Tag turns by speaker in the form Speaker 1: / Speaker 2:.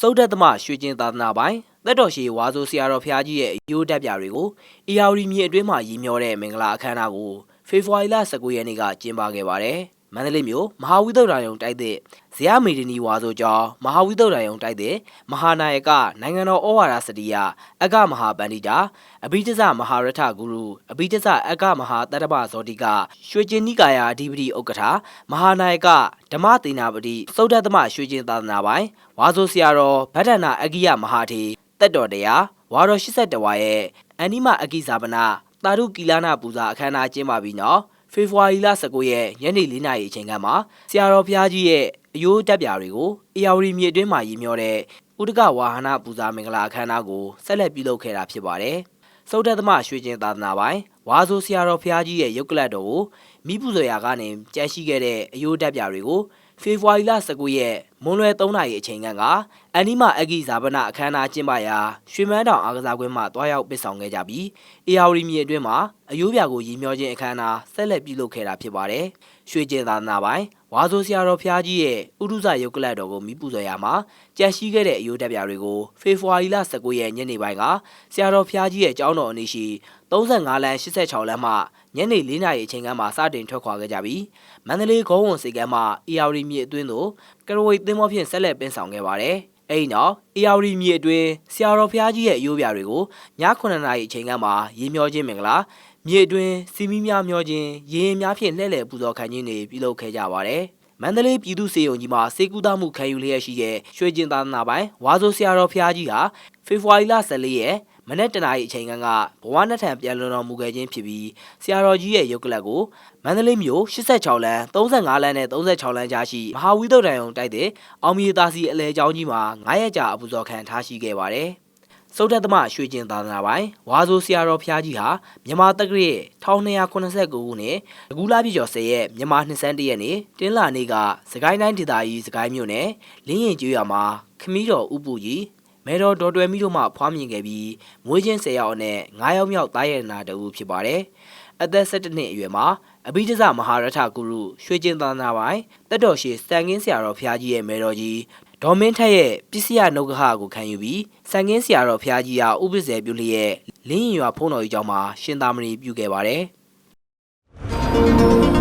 Speaker 1: စုတ်သက်သမရွှေကျင်သာသနာပိုင်သက်တော်ရှိဝါဆိုဆရာတော်ဖျားကြီးရဲ့အယိုးတက်ပြတွေကိုအေယာဝတီမြေအတွင်းမှာရည်မျောတဲ့မင်္ဂလာအခမ်းအနားကိုဖေဖော်ဝါရီလ19ရက်နေ့ကကျင်းပခဲ့ပါတယ်။ မန္တလေးမြို့မဟာဝိသုဒ္ဓရာယုံတိုက်တဲ့ဇယမေဒနီဝါဆိုကျော်မဟာဝိသုဒ္ဓရာယုံတိုက်တဲ့မဟာနာယကနိုင်ငံတော်ဩဝါဒစတိယအကမဟာပန္တိတာအဘိဓဇမဟာရထဂုရုအဘိဓဇအကမဟာတတ္တပဇောတိကရွှေကျင်နိကာယအဓိပတိဥက္ကဋ္ဌမဟာနာယကဓမ္မသေနာပတိသုဒ္ဓသမရွှေကျင်သာသနာပိုင်ဝါဆိုဆရာတော်ဗဒ္ဒနာအဂိယမဟာထေတက်တော်တရားဝါတော်82ဝါရဲ့အနိမအဂိဇာပနာတာရုကီလာနာပူဇာအခမ်းအနားကျင်းပပြီးနော် ဖေဖော်ဝါရီလ19ရက်ညနေ4နာရီအချိန်ကမှဆရာတော်ဘုရားကြီးရဲ့အယိုးတက်ပြာတွေကိုအေယာဝတီမြေအတွင်းမှာရည်မျှော်တဲ့ဥဒကဝါဟနာပူဇာမင်္ဂလာအခမ်းအနားကိုဆက်လက်ပြုလုပ်ခဲ့တာဖြစ်ပါတယ်။စုတ်တက်သမရွှေကျင်သာသနာပိုင်ဝါဆိုဆရာတော်ဘုရားကြီးရဲ့ရုပ်ကလတ်တော်ကိုမိပူဇော်ရာကနေကြန့်ရှိခဲ့တဲ့အယိုးတက်ပြာတွေကို ဖေဖော်ဝါရီလ19ရက်မွန်းလွဲ3နာရီအချိန်ကအနိမအဂိဇာပနအခမ်းအနားကျင်းပရာရွှေမန်းတောင်အားကစားကွင်းမှာတွားရောက်ပစ်ဆောင်ခဲ့ကြပြီးအေယာဝတီမြေအတွင်းမှာအယိုးပြာကိုရည်မျှောခြင်းအခမ်းအနားဆက်လက်ပြုလုပ်ခဲ့တာဖြစ်ပါတယ်။ရွှေကျင်သာသနာပိုင်ဝါဆိုဆရာတော်ဖျားကြီးရဲ့ဥဒုဇရုပ်ကလတ်တော်ကိုမိပူဇော်ရာမှာကြန့်ရှိခဲ့တဲ့အယိုးတက်ပြာတွေကိုဖေဖော်ဝါရီလ19ရက်ညနေပိုင်းကဆရာတော်ဖျားကြီးရဲ့ကျောင်းတော်အနီးရှိ35လမ်း86လမ်းမှ ညနေ4နာရီအချိန်ကမှစတင်ထွက်ခွာခဲ့ကြပြီးမန္တလေးဂေါဝန်စီကမ်းမှအေယာဝတီမြေအတွင်းသို့ကရဝိတ်သင်းမောဖြင့်ဆက်လက်ပင်းဆောင်ခဲ့ပါတယ်။အဲဒီနောက်အေယာဝတီမြေအတွင်းဆရာတော်ဖျားကြီးရဲ့အယိုးပြာတွေကိုည9နာရီအချိန်ကမှရေမျောခြင်းမင်္ဂလာမြေအတွင်းစီမီများမျောခြင်းရေရင်များဖြင့်လှည့်လည်ပူဇော်ခံခြင်းတွေပြုလုပ်ခဲ့ကြပါတယ်။မန္တလေးပြည်သူ့စေယုံကြီးမှာစေကူတာမှုခံယူလျက်ရှိတဲ့ရွှေကျင်သာသနာပိုင်ဝါဆိုဆရာတော်ဖျားကြီးဟာဖေဖော်ဝါရီလ14ရက် မနေ့တနာရီအချိန်ကဘဝနဲ့ထံပြန်လွန်တော်မူခဲ့ခြင်းဖြစ်ပြီးဆရာတော်ကြီးရဲ့ရုပ်ကလပ်ကိုမန္တလေးမြို့86လမ်း35လမ်းနဲ့36လမ်းကြားရှိမဟာဝိသုဒ္ဓံယုံတိုက်တဲ့အောင်မြေသာစီအလဲကျောင်းကြီးမှာ9ရက်ကြာအပူဇော်ခံထားရှိခဲ့ပါတယ်။စုတ်တက်သမရွှေကျင်သာသနာပိုင်ဝါဆိုဆရာတော်ဖျားကြီးဟာမြန်မာတက္ကရာ1289ခုနှစ်အကူလာပြည်ကျော်10ရက်မြန်မာ22ရက်နေ့တင်းလာနေ့ကစကိုင်းတိုင်းဒေသကြီးစကိုင်းမြို့နယ်လင်းရင်ကျွော်မှာခမီးတော်ဥပူကြီး မဲတော်ဒေါ်တွယ်မီတို့မှဖွားမြင်ခဲ့ပြီးမွေးချင်း၁၀ယောက်နဲ့9ယောက်မြောက်သားရတနာတူဖြစ်ပါတယ်။အသက်17နှစ်အရွယ်မှာအဘိဓဇမဟာရထဂုရုရွှေကျင်သာနာပိုင်တက်တော်ရှိစံကင်းဆရာတော်ဖျားကြီးရဲ့မဲတော်ကြီးဒေါ်မင်းထက်ရဲ့ပစ္စယနုဂဟကိုခံယူပြီးစံကင်းဆရာတော်ဖျားကြီးဟာဥပ္ပဇေပြုလျက်လင်းရင်ရွာဖုံးတော်ကြီးကျောင်းမှာရှင်သာမဏေပြုခဲ့ပါတယ်။